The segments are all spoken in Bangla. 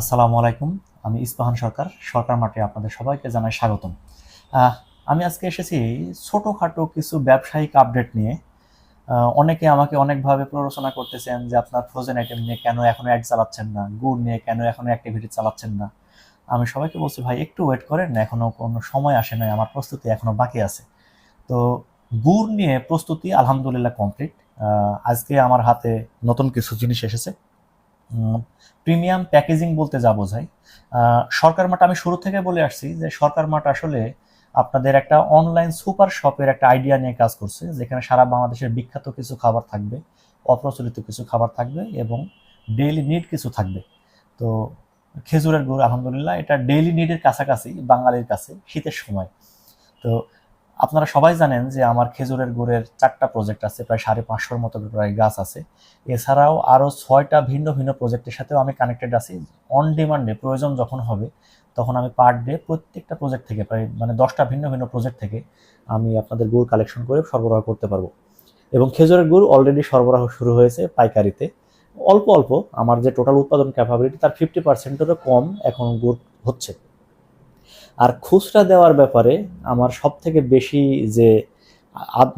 আসসালামু আলাইকুম। আমি ইস্পাহান সরকার সরকার মাঠে আপনাদের সবাইকে জানাই স্বাগতম। আমি আজকে এসেছি ছোটোখাটো কিছু ব্যবসায়িক আপডেট নিয়ে। অনেকে আমাকে অনেকভাবে প্ররোচনা করতেছেন যে আপনার ফ্রোজেন আইটেম নিয়ে কেন এখনও অ্যাড চালাচ্ছেন না, গুড় নিয়ে কেন এখনও অ্যাক্টিভিটি চালাচ্ছেন না। আমি সবাইকে বলছি, ভাই, একটু ওয়েট করেন এখনও কোনো সময় আসে নাই, আমার প্রস্তুতি এখনও বাকি আছে। তো গুড় নিয়ে প্রস্তুতি আলহামদুলিল্লাহ কমপ্লিট আজকে আমার হাতে নতুন কিছু জিনিস এসেছে। প্রিমিয়াম প্যাকেজিং বলতে যা বোঝায়। সরকার মাঠ, আমি শুরু থেকে বলে আসছি যে সরকার মাঠ আসলে আপনাদের একটা অনলাইন সুপার শপের একটা আইডিয়া নিয়ে কাজ করছে, যেখানে সারা বাংলাদেশের বিখ্যাত কিছু খাবার থাকবে, অপ্রচলিত কিছু খাবার থাকবে এবং ডেইলি নিড কিছু থাকবে। তো খেজুরের গুড়, আলহামদুলিল্লাহ, এটা ডেইলি নিডের কাছাকাছি, বাঙালির কাছে, শীতের সময়। তো আপনারা সবাই জানেন যে আমার খেজুরের গুড়ের চারটা প্রজেক্ট আছে, প্রায় সাড়ে পাঁচশোর মতো প্রায় গাছ আছে। এছাড়াও আরও ছয়টা ভিন্ন ভিন্ন প্রজেক্টের সাথেও আমি কানেক্টেড আছি। অন ডিমান্ডে প্রয়োজন যখন হবে, তখন আমি পার ডে প্রত্যেকটা প্রজেক্ট থেকে, প্রায় মানে দশটা ভিন্ন ভিন্ন প্রজেক্ট থেকে আমি আপনাদের গুড় কালেকশন করে সরবরাহ করতে পারব। এবং খেজুরের গুড় অলরেডি সরবরাহ শুরু হয়েছে পাইকারিতে। অল্প অল্প, আমার যে টোটাল উৎপাদন ক্যাপাবিলিটি তার ফিফটি পার্সেন্টেরও কম এখন গুড় হচ্ছে। আর খুচরা দেওয়ার ব্যাপারে আমার সব থেকে বেশি যে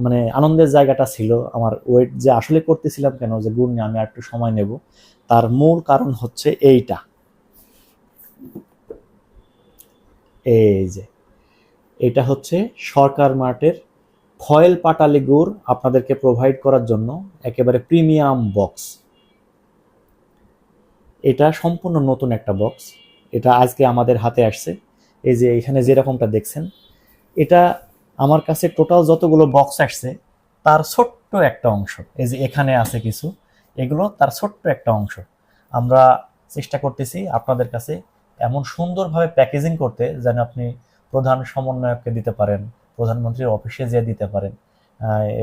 মানে আনন্দের জায়গাটা ছিল, আমার ওয়েট যে আসলে করতেছিলাম কেন, যে গুড় নিয়ে আমি আর একটু সময় নেব, তার মূল কারণ হচ্ছে এইটা। এই যে, এটা হচ্ছে সরকার মার্টের ফয়েল পাটালি গুড় আপনাদেরকে প্রোভাইড করার জন্য একেবারে প্রিমিয়াম বক্স এটা সম্পূর্ণ নতুন একটা বক্স এটা আজকে আমাদের হাতে আসছে। এই যে এখানে যেরকমটা দেখছেন, এটা আমার কাছে টোটাল যতগুলো বক্স আসছে, তার ছোট্ট একটা অংশ, এই যে এখানে আছে কিছু, এগুলো তার ছোট্ট একটা অংশ। আমরা চেষ্টা করতেছি আপনাদের কাছে এমন সুন্দরভাবে প্যাকেজিং করতে যেন আপনি প্রধান সমন্বয়ককে দিতে পারেন, প্রধানমন্ত্রীর অফিসে যেয়ে দিতে পারেন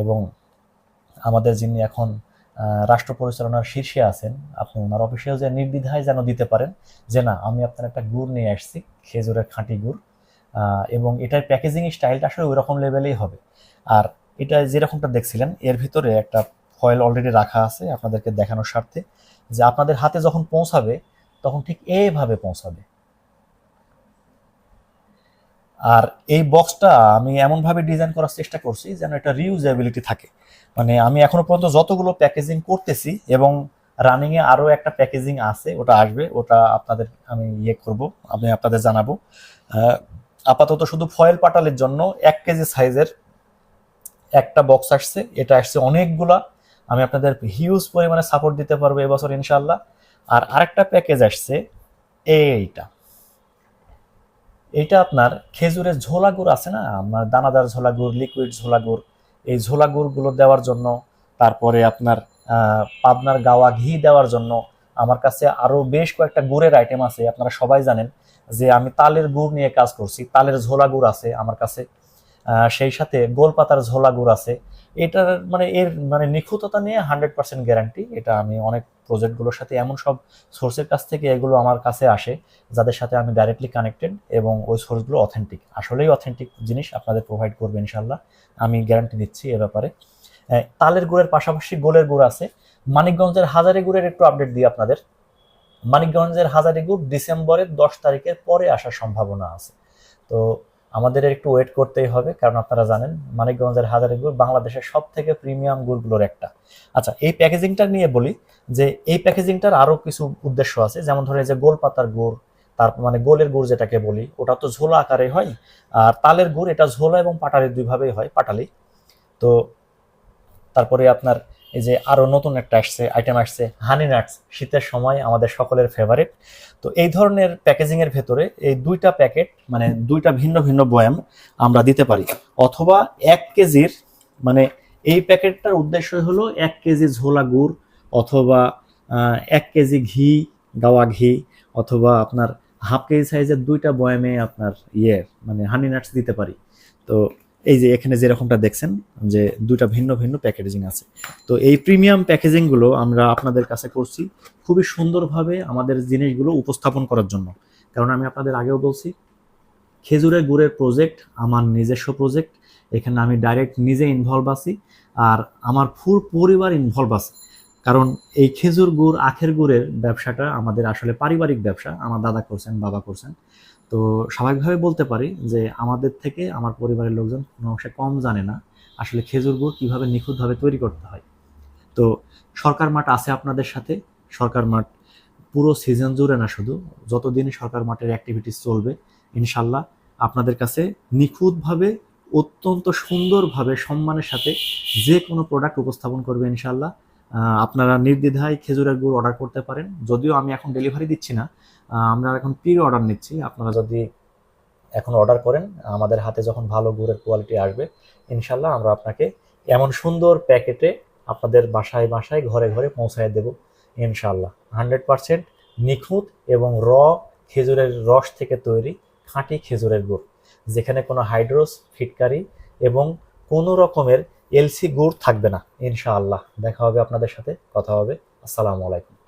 এবং আমাদের যিনি এখন রাষ্ট্র পরিচালনার শীর্ষে আছেন, আপনি ওনার অফিসেও যে নির্দ্বিধায় যেন দিতে পারেন, যে না, আমি আপনার একটা গুড় নিয়ে আসছি খেজুরের খাঁটি গুড় এবং এটার প্যাকেজিং স্টাইলটা আসলে ওই রকম লেভেলেই হবে। আর এটা যেরকমটা দেখছিলেন, এর ভিতরে একটা ফয়েল অলরেডি রাখা আছে আপনাদেরকে দেখানোর স্বার্থে, যে আপনাদের হাতে যখন পৌঁছাবে, তখন ঠিক এইভাবে পৌঁছাবে। আর এই বক্সটা আমি এমনভাবে ডিজাইন করার চেষ্টা করছি যেন এটা রিউজেবিলিটি থাকে। মানে আমি এখনও পর্যন্ত যতগুলো প্যাকেজিং করতেছি এবং রানিং এ আরও একটা প্যাকেজিং আছে, ওটা আসবে, ওটা আপনাদের আমি ইয়ে করব, আমি আপনাদের জানাব। আপাতত শুধু ফয়েল পাটালের জন্য এক কেজি সাইজের একটা বক্স আসছে, এটা আসছে অনেকগুলা। আমি আপনাদের হিউজ পরিমাণে সাপোর্ট দিতে পারব এবছর ইনশাল্লাহ আর আরেকটা প্যাকেজ আসছে, এইটা। এইটা আপনার খেজুরের ঝোলা গুড় আছে না, আপনার দানাদার ঝোলা গুড় লিকুইড ঝোলা গুড়, এই ঝোলা গুড়গুলো দেওয়ার জন্য, তারপরে আপনার পাবনার গাওয়া ঘি দেওয়ার জন্য আমার কাছে আরও বেশ কয়েকটা গুড়ের আইটেম আছে, আপনারা সবাই জানেন যে আমি তালের গুড় নিয়ে কাজ করছি, তালের ঝোলা গুড় আছে আমার কাছে। সেই সাথে গোলপাতার ঝোলা গুড় আছে। এটার মানে এর মানে নিখুঁততা নিয়ে হান্ড্রেড পার্সেন্ট গ্যারান্টি এটা আমি অনেক প্রজেক্টগুলোর সাথে এমন সব সোর্সের কাছ থেকে এগুলো আমার কাছে আসে, যাদের সাথে আমি ডাইরেক্টলি কানেক্টেড এবং ওই সোর্সগুলো অথেন্টিক আসলেই অথেন্টিক জিনিস আপনাদের প্রোভাইড করবে ইনশাল্লাহ আমি গ্যারান্টি দিচ্ছি এ ব্যাপারে। তালের গুড়ের পাশাপাশি গোলের গুড় আছে। মানিকগঞ্জের হাজারি গুড়ের একটু আপডেট দিই আপনাদের। মানিকগঞ্জের হাজারি গুড় ডিসেম্বরের দশ তারিখের পরে আসার সম্ভাবনা আছে। তো আমাদের একটু ওয়েট করতেই হবে, কারণ আপনারা জানেন মানিকগঞ্জের হাজারি গুড় বাংলাদেশের সব থেকে প্রিমিয়াম গুড়গুলোর একটা। আচ্ছা এই প্যাকেজিংটা নিয়ে বলি যে, এই প্যাকেজিংটার আরও কিছু উদ্দেশ্য আছে। যেমন ধরে যে গোল পাতার গুড়, তার মানে গোলের গুড় যেটাকে বলি, ওটা তো ঝোলা আকারে হয়। আর তালের গুড় এটা ঝোলা এবং পাটালি দুইভাবেই হয়, পাটালি। তো তারপরে আপনার এই যে আরও নতুন একটা আসছে আইটেম আসছে হানি নাটস শীতের সময় আমাদের সকলের ফেভারিট তো এই ধরনের প্যাকেজিংয়ের ভেতরে এই দুইটা প্যাকেট মানে দুইটা ভিন্ন ভিন্ন বয়াম আমরা দিতে পারি। অথবা এক কেজির মানে এই প্যাকেটটার উদ্দেশ্য হলো এক কেজি ঝোলা গুড়, অথবা এক কেজি ঘি, গাওয়া ঘি, অথবা আপনার হাফ কেজি সাইজের দুইটা বয়ামে আপনার ইয়ে মানে হানি নাটস দিতে পারি। তো এই যে এখানে যেরকমটা দেখছেন, যে দুটা ভিন্ন ভিন্ন প্যাকেজিং আছে। তো এই প্রিমিয়াম প্যাকেজিংগুলো আমরা আপনাদের কাছে করছি খুবই সুন্দরভাবে আমাদের জিনিসগুলো উপস্থাপন করার জন্য। কারণ আমি আপনাদের আগেও বলছি, খেজুরের গুড়ের প্রজেক্ট আমার নিজস্ব প্রজেক্ট এখানে আমি ডাইরেক্ট নিজে ইনভলভ আছি আর আমার ফুল পরিবার ইনভলভ আছে। কারণ এই খেজুর গুড়, আখের গুড়ের ব্যবসাটা আমাদের আসলে পারিবারিক ব্যবসা, আমার দাদা করছেন, বাবা করছেন। তো স্বাভাবিকভাবে বলতে পারি যে আমাদের থেকে আমার পরিবারের লোকজন কোনো অংশে কম জানে না আসলে খেজুর গুড় কীভাবে নিখুঁতভাবে তৈরি করতে হয়। তো সরকার মাঠ আছে আপনাদের সাথে, সরকার মাঠ পুরো সিজন জুড়ে না শুধু, যতদিন সরকার মাঠের অ্যাক্টিভিটিস চলবে, ইনশাল্লাহ আপনাদের কাছে নিখুঁতভাবে, অত্যন্ত সুন্দরভাবে, সম্মানের সাথে যে কোনো প্রোডাক্ট উপস্থাপন করবে ইনশাল্লাহ। আপনারা নির্দ্বিধায় খেজুরের গুড় অর্ডার করতে পারেন। যদিও আমি এখন ডেলিভারি দিচ্ছি না আমরা এখন প্রি অর্ডার নিচ্ছি। আপনারা যদি এখন অর্ডার করেন, আমাদের হাতে যখন ভালো গুড়ের কোয়ালিটি আসবে ইনশাল্লাহ আমরা আপনাকে এমন সুন্দর প্যাকেটে আপনাদের বাসায় বাসায় ঘরে ঘরে পৌঁছায় দেব ইনশাল্লাহ হান্ড্রেড পারসেন্ট নিখুঁত এবং র খেজুরের রস থেকে তৈরি খাঁটি খেজুরের গুড়, যেখানে কোনো হাইড্রোস ফিটকারি এবং কোনো রকমের এলসি গুড় থাকবে না ইনশাআল্লাহ। দেখা হবে আপনাদের সাথে কথা হবে। আসসালামু আলাইকুম।